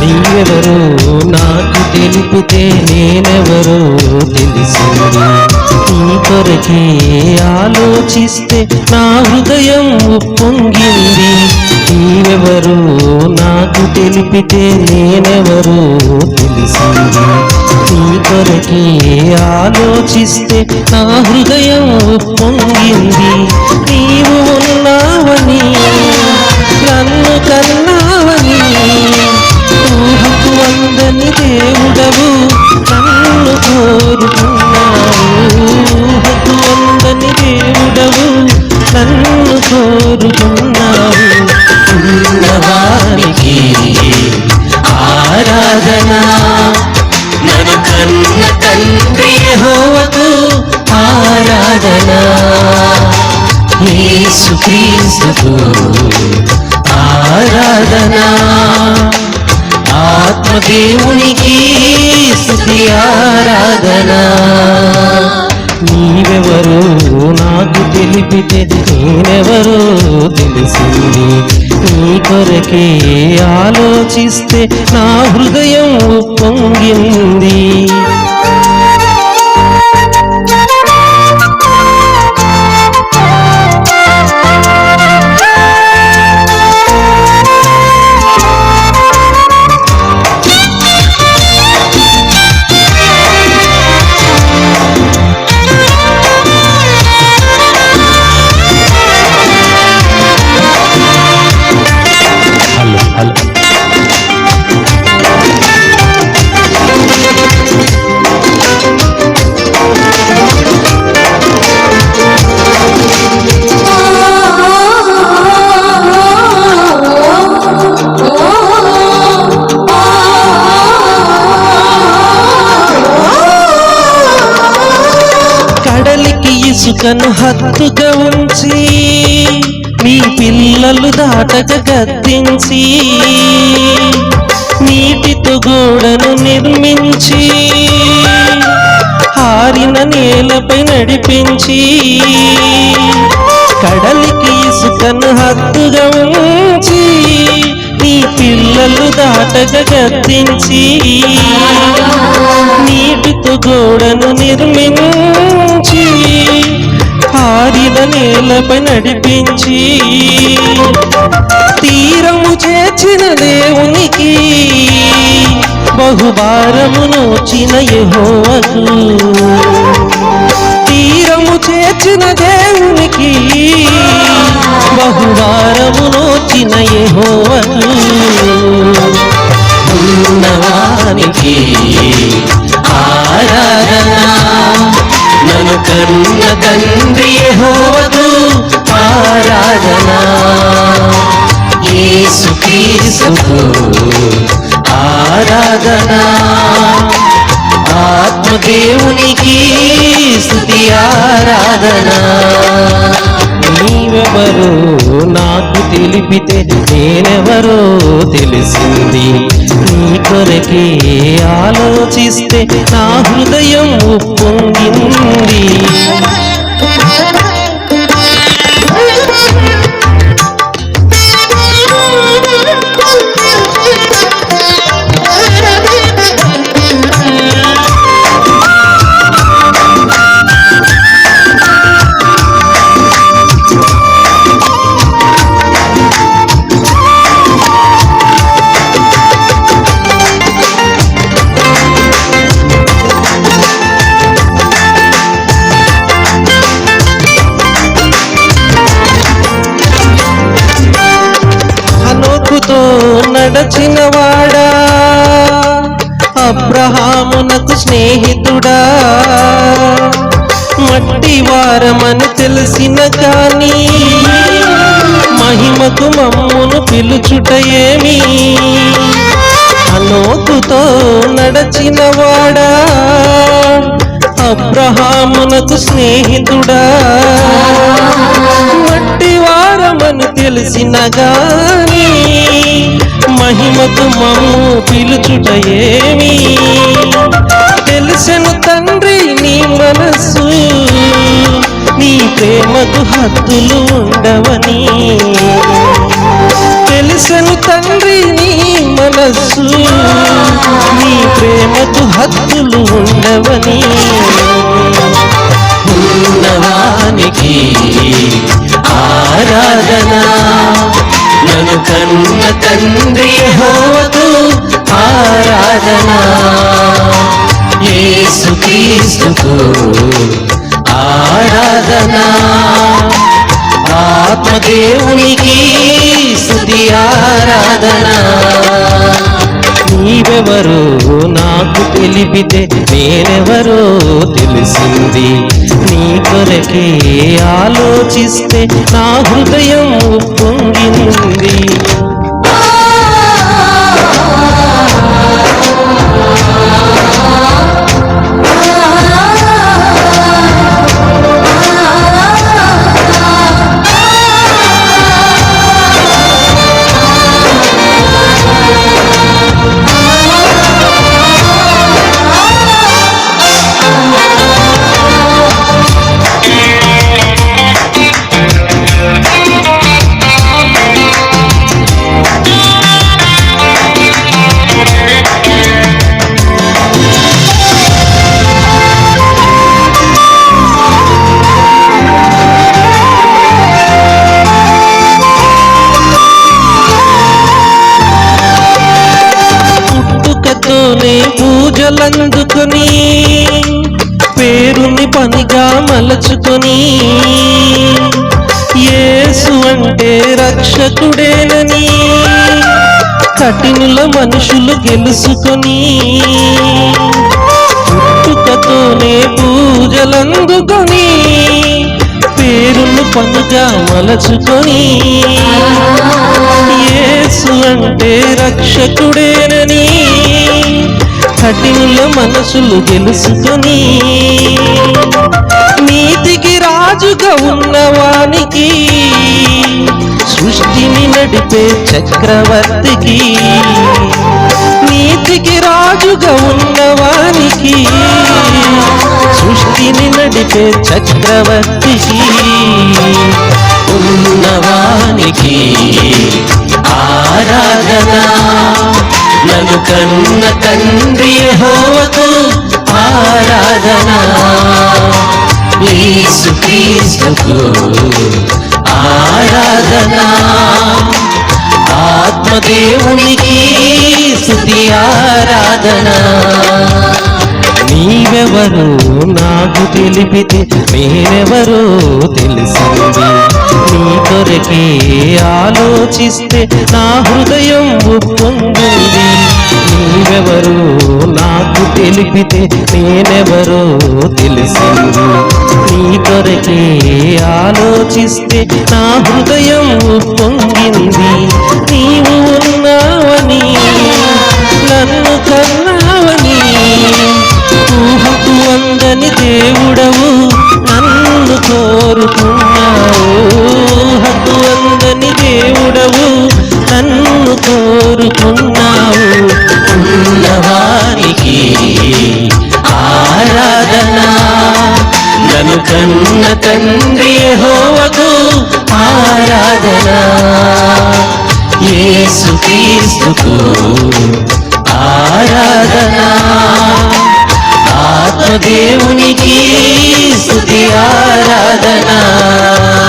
నీవెవరు నాకు తెలిపితే నేనెవరు తెలిసింది నీ కొరకే ఆలోచిస్తే నా హృదయం ఉప్పొంగింది నీవెవరు నాకు తెలిపితే నేనెవరు తెలిసింది. నీ కొరకి ఆలోచిస్తే నా హృదయం పొంగింది. నీవు ఉన్నా యేసుక్రీస్తుకు ఆరాధన. ఆత్మదేవునికి స్థుతి ఆరాధన. నీవెవరు నాకు తెలిపితే నేనెవరు తెలిసింది. నీ కొరకే ఆలోచిస్తే నా హృదయం పొంగింది కడలికి హత్తుగా ఉంచి మీ పిల్లలు దాటక గద్దించి నీటితో గోడను నిర్మించి హారిన నేలపై నడిపించి కడలికి ఇసుకను హత్తుగా ఉంచి నీ పిల్లలు దాటక గద్దించి నీటితో గోడను నిర్మించి హారిన నేలపై నడిపించి తీరము చేర్చిన దేవునికి బహుభారము నోచిన యహోవకు. తీరము చేర్చిన దేవునికి బహుభారము నోచిన యహోవకు. ఉన్నవానికి ఆరాధన నన్ను కన్న తండ్రి యెహోవాకు ఆరాధన. యేసుక్రీస్తుకు ఆరాధనా. ఆత్మదేవునికి స్థుతి ఆరాధనా. నీవెవరో నాకు తెలిపితే నేనెవరో తెలిసింది. నీ కొరకే ఆలోచిస్తే నా హృదయం ఉప్పొంగింది హనోకుతో స్నేహితుడా? మట్టి వారమని తెలిసిన కానీ మహిమకు మమ్మును పిలుచుట ఏమి అనోకుతో నడచిన వాడా? అబ్రహామునకు స్నేహితుడా? మట్టి వారమని తెలిసిన కానీ మహిమకు మమ్ము పిలుచుటయేమీ? తెలిసెను తండ్రి నీ మనసు. నీ ప్రేమకు హద్దులు ఉండవని. తెలిసెను తండ్రి నీ మనస్సు నీ ప్రేమకు హద్దులు ఉండవని. ఉన్నవానికి ఆరాధన. నన్ను కన్న తండ్రి హోవకు ఆరాధనా. క్రీస్తుకు ఆరాధన. ఆత్మదేవునికి స్థుతి ఆరాధన. నీవెవరో నాకు తెలిపితే నేనెవరో తెలిసింది. నీ కొరకే ఆలోచిస్తే నా హృదయం పూజలందుకొని పేరుని పనిగా మలచుకొని యేసు అంటే రక్షకుడేనని కఠినుల మనుషులు గెలుసుకొని. పుట్టుకతోనే పూజలందుకొని పేరును పనుగా మలచుకొని. యేసు అంటే రక్షకుడేనని. కఠినుల మనసులు తెలుసుకుని నీతికి రాజుగా ఉన్నవానికి సృష్టిని నడిపే చక్రవర్తికి నీతికి రాజుగా ఉన్నవానికి సృష్టిని నడిపే చక్రవర్తికి ఉన్నవానికి ఆరాధనా. నన్ను కన్న తండ్రి హోవకు ఆరాధన. యేసు క్రీస్తుకు ఆరాధన. ఆత్మదేవునికి స్థుతి ఆరాధన. నీవెవరు నాకు తెలిపితే నేనెవరో తెలిసింది. నీ కొరకే ఆలోచిస్తే నా హృదయం ఉప్పొంగింది. నీవెవరు నాకు తెలిపితే నేనెవరు తెలిసింది. నీ కొరకే ఆలోచిస్తే నా హృదయం ఉప్పొంగింది. దేవుడవు నన్ను కోరుకున్నావు. హద్దు అందని దేవుడవు నన్ను కోరుకున్నావు. ఉన్నవారికి ఆరాధన. నన్ను కన్న తండ్రి హోవకు ఆరాధన. ఏసు క్రీస్తుకు ఆరాధనా. దేవునికి స్థుతి ఆరాధనా.